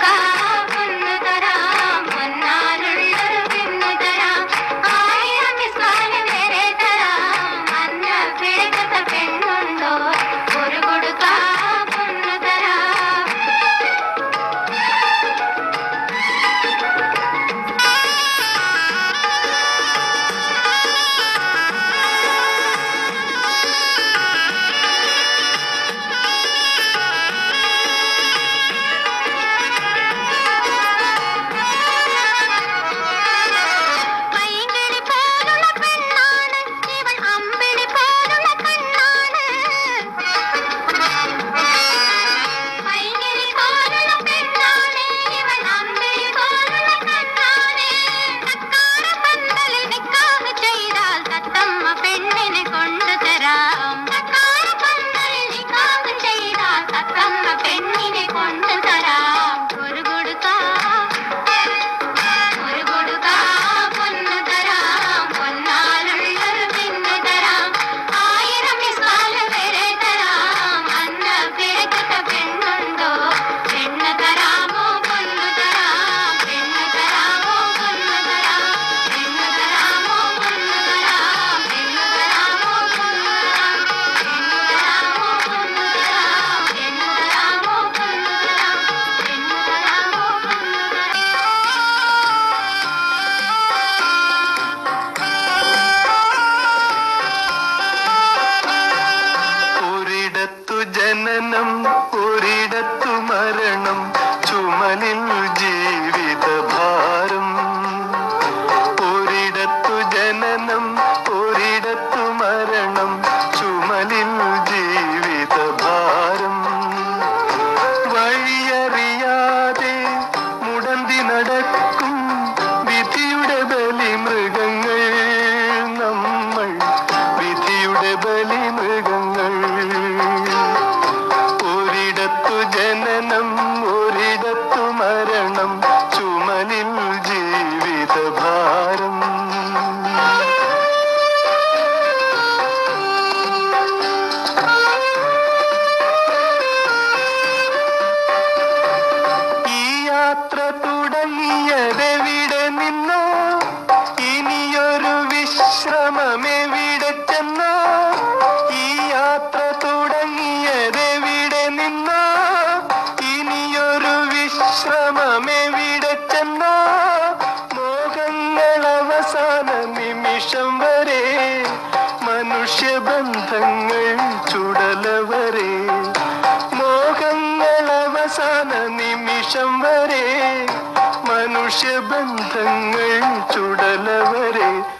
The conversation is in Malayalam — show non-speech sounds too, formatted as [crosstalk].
Bye. [laughs] വിശ്രമമെവിടെ ചെന്നോ ഈ യാത്ര തുടങ്ങിയതെവിടെ നിന്നാ? ഇനിയൊരു വിശ്രമമെവിടെ ചെന്നോ മോഹങ്ങൾ അവസാന നിമിഷം വരെ മനുഷ്യബന്ധങ്ങൾ ചുടലവരെ മോഹങ്ങൾ അവസാന നിമിഷം വരെ മനുഷ്യബന്ധങ്ങൾ ചുടലവരെ ചുടല ചു